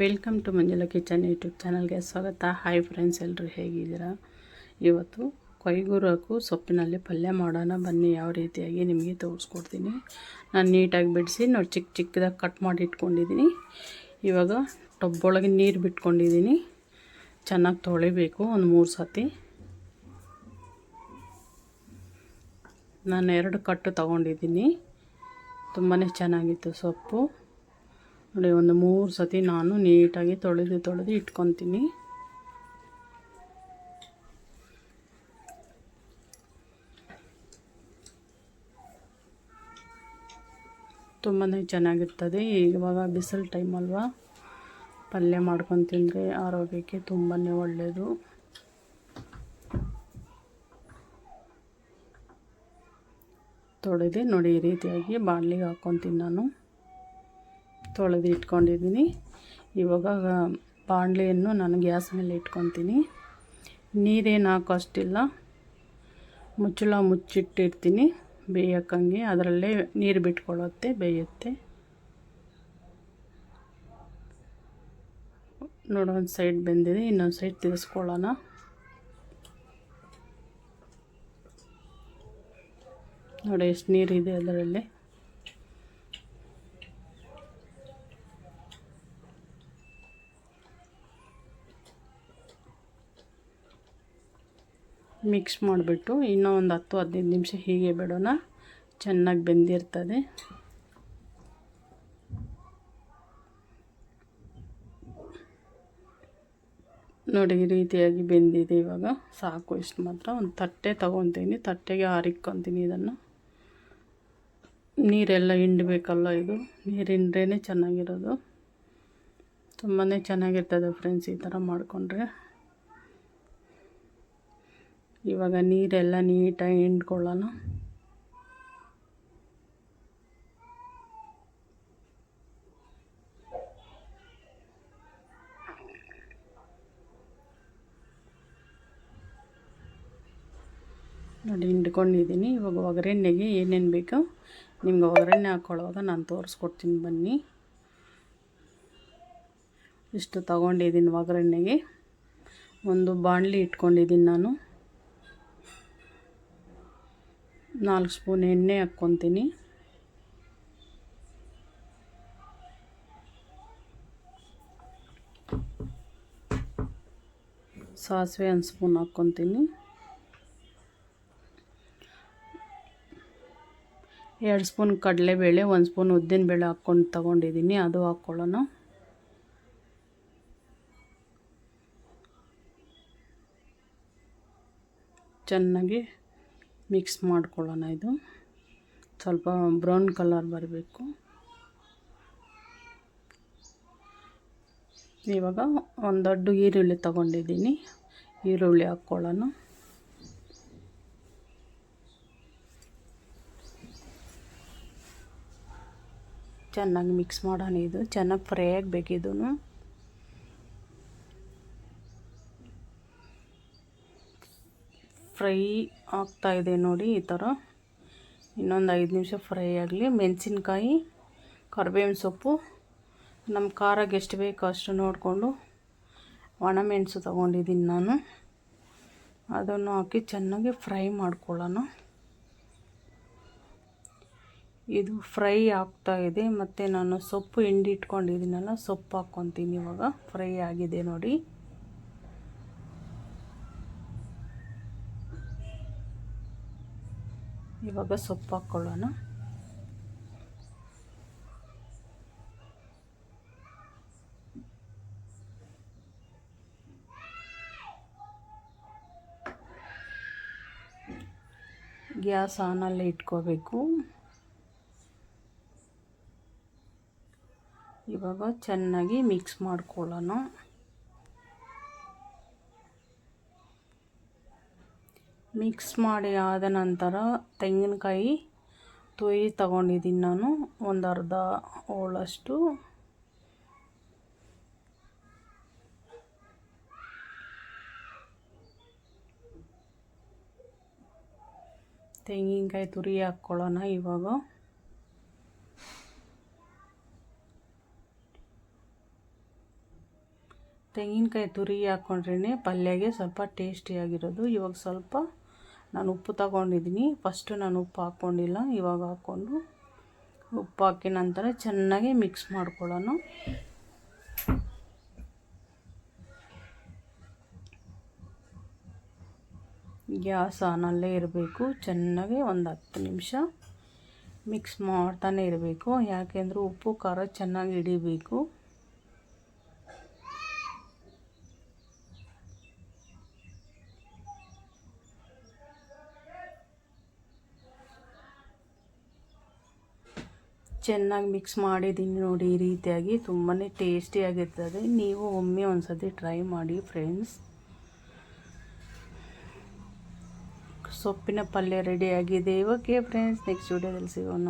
Welcome to Manjula kitchen YouTube ಚಾನಲ್ಗೆ ಸ್ವಾಗತ. Hi friends ಎಲ್ಲರೂ ಹೇಗಿದ್ದೀರಾ? ಇವತ್ತು ಕೊಯ್ಗೂರಕು ಸೊಪ್ಪಿನಲ್ಲಿ ಪಲ್ಯ ಮಾಡೋಣ. ಬನ್ನಿ, ಯಾವ ರೀತಿಯಾಗಿ ನಿಮಗೆ ತೋರಿಸ್ಕೊಡ್ತೀನಿ. ನಾನು ನೀಟಾಗಿ ಬಿಡಿಸಿ, ನೋಡಿ ಚಿಕ್ಕ ಚಿಕ್ಕದಾಗಿ ಕಟ್ ಮಾಡಿ ಇಟ್ಕೊಂಡಿದ್ದೀನಿ. ಇವಾಗ ಟೊಬ್ಬೊಳಗೆ ನೀರು ಬಿಟ್ಕೊಂಡಿದ್ದೀನಿ. ಚೆನ್ನಾಗಿ ತೊಳಿಬೇಕು ಒಂದು ಮೂರು ಸತಿ. ನಾನು ಎರಡು ಕಟ್ಟು ತಗೊಂಡಿದ್ದೀನಿ. ತುಂಬಾ ಚೆನ್ನಾಗಿತ್ತು ಸೊಪ್ಪು. ನೋಡಿ, ಒಂದು ಮೂರು ಸತಿ ನಾನು ನೀಟಾಗಿ ತೊಳೆದು ತೊಳೆದು ಇಟ್ಕೊತೀನಿ. ತುಂಬಾ ಚೆನ್ನಾಗಿರ್ತದೆ. ಇವಾಗ ಬಿಸಿಲು ಟೈಮ್ ಅಲ್ವಾ? ಪಲ್ಯ ಮಾಡ್ಕೊಂಡು ತಿಂದರೆ ಆರೋಗ್ಯಕ್ಕೆ ತುಂಬಾ ಒಳ್ಳೆಯದು ತೊಳೆದು ನೋಡಿ, ಈ ರೀತಿಯಾಗಿ ಬಾಣಲಿಗೆ ಹಾಕ್ಕೊತೀನಿ ನಾನು. ತೊಳೆದು ಇಟ್ಕೊಂಡಿದ್ದೀನಿ. ಇವಾಗ ಬಾಣಲೆಯನ್ನು ನಾನು ಗ್ಯಾಸ್ ಮೇಲೆ ಇಟ್ಕೊತೀನಿ ನೀರೇನು ಹಾಕೋ ಅಷ್ಟಿಲ್ಲ ಮುಚ್ಚಳ ಮುಚ್ಚಿಟ್ಟಿರ್ತೀನಿ. ಬೇಯೋಕ್ಕಂಗೆ ಅದರಲ್ಲೇ ನೀರು ಬಿಟ್ಕೊಳ್ಳುತ್ತೆ, ಬೇಯುತ್ತೆ. ನೋಡೋ, ಒಂದು ಸೈಡ್ ಬೆಂದಿದೆ, ಇನ್ನೊಂದು ಸೈಡ್ ತಿರ್ಸ್ಕೊಳ್ಳೋಣ. ನೋಡಿ, ಎಷ್ಟು ನೀರಿದೆ ಅದರಲ್ಲಿ. ಮಿಕ್ಸ್ ಮಾಡಿಬಿಟ್ಟು ಇನ್ನೂ ಒಂದು ಹತ್ತು, ಹದಿನೈದು ನಿಮಿಷ ಹೀಗೆ ಬಿಡೋಣ. ಚೆನ್ನಾಗಿ ಬೆಂದಿರ್ತದೆ. ನೋಡಿ, ಈ ರೀತಿಯಾಗಿ ಬೆಂದಿದೆ ಇವಾಗ. ಸಾಕು, ಇಷ್ಟು ಮಾತ್ರ. ಒಂದು ತಟ್ಟೆ ತೊಗೊತೀನಿ. ತಟ್ಟೆಗೆ ಆರಿಕ್ಕೊತೀನಿ ಇದನ್ನು. ನೀರೆಲ್ಲ ಹಿಂಡಬೇಕಲ್ಲ ಇದು. ನೀರು ಹಿಂಡ್ರೇ ಚೆನ್ನಾಗಿರೋದು. ತುಂಬಾ ಚೆನ್ನಾಗಿರ್ತದೆ ಫ್ರೆಂಡ್ಸ್ ಈ ಥರ ಮಾಡಿಕೊಂಡ್ರೆ. ಇವಾಗ ನೀರೆಲ್ಲ ನೀಟಾಗಿ ಹಿಂಡ್ಕೊಳ್ಳೋಣ. ನೋಡಿ, ಹಿಂಡ್ಕೊಂಡಿದ್ದೀನಿ. ಇವಾಗ ಒಗ್ಗರಣೆಗೆ ಏನೇನು ಬೇಕೋ ನಿಮ್ಗೆ ಒಗ್ಗರಣೆ ಹಾಕ್ಕೊಳ್ಳೋವಾಗ ನಾನು ತೋರಿಸ್ಕೊಡ್ತೀನಿ ಬನ್ನಿ. ಇಷ್ಟು ತಗೊಂಡಿದ್ದೀನಿ ಒಗ್ಗರಣೆಗೆ. ಒಂದು ಬಾಣಲಿ ಇಟ್ಕೊಂಡಿದ್ದೀನಿ ನಾನು. ನಾಲ್ಕು ಸ್ಪೂನ್ ಎಣ್ಣೆ ಹಾಕ್ಕೊತೀನಿ. ಸಾಸಿವೆ ಒಂದು ಸ್ಪೂನ್ ಹಾಕ್ಕೊತೀನಿ. ಎರಡು ಸ್ಪೂನ್ ಕಡಲೆಬೇಳೆ, ಒಂದು ಸ್ಪೂನ್ ಉದ್ದಿನಬೇಳೆ ಹಾಕ್ಕೊಂಡು ತಗೊಂಡಿದ್ದೀನಿ, ಅದು ಹಾಕ್ಕೊಳ್ಳೋಣ. ಚೆನ್ನಾಗಿ ಮಿಕ್ಸ್ ಮಾಡ್ಕೊಳ್ಳೋಣ ಇದು. ಸ್ವಲ್ಪ ಬ್ರೌನ್ ಕಲರ್ ಬರಬೇಕು. ಇವಾಗ ಒಂದು ದೊಡ್ಡ ಈರುಳ್ಳಿ ತಗೊಂಡಿದ್ದೀನಿ. ಈರುಳ್ಳಿ ಹಾಕ್ಕೊಳ್ಳೋಣ. ಚೆನ್ನಾಗಿ ಮಿಕ್ಸ್ ಮಾಡೋಣ ಇದು. ಚೆನ್ನಾಗಿ ಫ್ರೈ ಆಗಬೇಕಿದೂ ಫ್ರೈ ಆಗ್ತಾಯಿದೆ ನೋಡಿ ಈ ಥರ. ಇನ್ನೊಂದು ಐದು ನಿಮಿಷ ಫ್ರೈ ಆಗಲಿ. ಮೆಣಸಿನ್ಕಾಯಿ, ಕರಿಬೇವಿನ ಸೊಪ್ಪು, ನಮ್ಮ ಖಾರಾಗೆ ಎಷ್ಟು ಬೇಕೋ ಅಷ್ಟು ನೋಡಿಕೊಂಡು ಒಣಮೆಣಸು ತೊಗೊಂಡಿದ್ದೀನಿ ನಾನು. ಅದನ್ನು ಹಾಕಿ ಚೆನ್ನಾಗಿ ಫ್ರೈ ಮಾಡ್ಕೊಳ್ಳೋಣ. ಇದು ಫ್ರೈ ಆಗ್ತಾಯಿದೆ ಮತ್ತು ನಾನು ಸೊಪ್ಪು ಹಿಂಡಿ ಇಟ್ಕೊಂಡಿದ್ದೀನಲ್ಲ, ಸೊಪ್ಪು ಹಾಕ್ಕೊತೀನಿ ಇವಾಗ. ಫ್ರೈ ಆಗಿದೆ ನೋಡಿ. ಇವಾಗ ಸೊಪ್ಪು ಹಾಕ್ಕೊಳ್ಳೋಣ ಗ್ಯಾಸ್ ಆನಲ್ಲಿ ಇಟ್ಕೋಬೇಕು. ಇವಾಗ ಚೆನ್ನಾಗಿ ಮಿಕ್ಸ್ ಮಾಡ್ಕೊಳ್ಳೋಣ. ಮಿಕ್ಸ್ ಮಾಡಿ ಆದ ನಂತರ ತೆಂಗಿನಕಾಯಿ ತುಯಿ ತಗೊಂಡಿದ್ದೀನಿ ನಾನು. ಒಂದು ಅರ್ಧ ಹೋಳಷ್ಟು. ತೆಂಗಿನಕಾಯಿ ತುರಿ ಹಾಕ್ಕೊಳ್ಳೋಣ ಇವಾಗ. ತೆಂಗಿನಕಾಯಿ ತುರಿ ಹಾಕ್ಕೊಂಡ್ರೇ ಪಲ್ಯಗೆ ಸ್ವಲ್ಪ ಟೇಸ್ಟಿಯಾಗಿರೋದು. ಇವಾಗ ಸ್ವಲ್ಪ ನಾನು ಉಪ್ಪು ತಗೊಂಡಿದ್ದೀನಿ. ಫಸ್ಟು ನಾನು ಉಪ್ಪು ಹಾಕ್ಕೊಂಡಿಲ್ಲ, ಇವಾಗ ಹಾಕ್ಕೊಂಡು ಉಪ್ಪು ಹಾಕಿ ನಂತರ ಚೆನ್ನಾಗಿ ಮಿಕ್ಸ್ ಮಾಡ್ಕೊಳ್ಳೋಣ. ಗ್ಯಾಸ್ ಆನಲ್ಲೇ ಇರಬೇಕು, ಚೆನ್ನಾಗಿ ಒಂದು ಹತ್ತು ನಿಮಿಷ ಮಿಕ್ಸ್ ಮಾಡ್ತಾನೆ ಇರಬೇಕು. ಯಾಕೆಂದರೆ ಉಪ್ಪು ಖಾರ ಚೆನ್ನಾಗಿ ಹಿಡಿಬೇಕು. ಚೆನ್ನಾಗಿ ಮಿಕ್ಸ್ ಮಾಡಿದ್ದೀನಿ ನೋಡಿ ಈ ರೀತಿಯಾಗಿ ತುಂಬಾ ಟೇಸ್ಟಿಯಾಗಿರ್ತದೆ ನೀವು ಒಮ್ಮೆ ಒಂದು ಸತಿ ಟ್ರೈ ಮಾಡಿ ಫ್ರೆಂಡ್ಸ್ ಸೊಪ್ಪಿನ ಪಲ್ಯ ರೆಡಿಯಾಗಿದೆ ಓಕೆ ಫ್ರೆಂಡ್ಸ್ ನೆಕ್ಸ್ಟ್ ವಿಡಿಯೋದಲ್ಲಿ ಸಿಗೋಣ.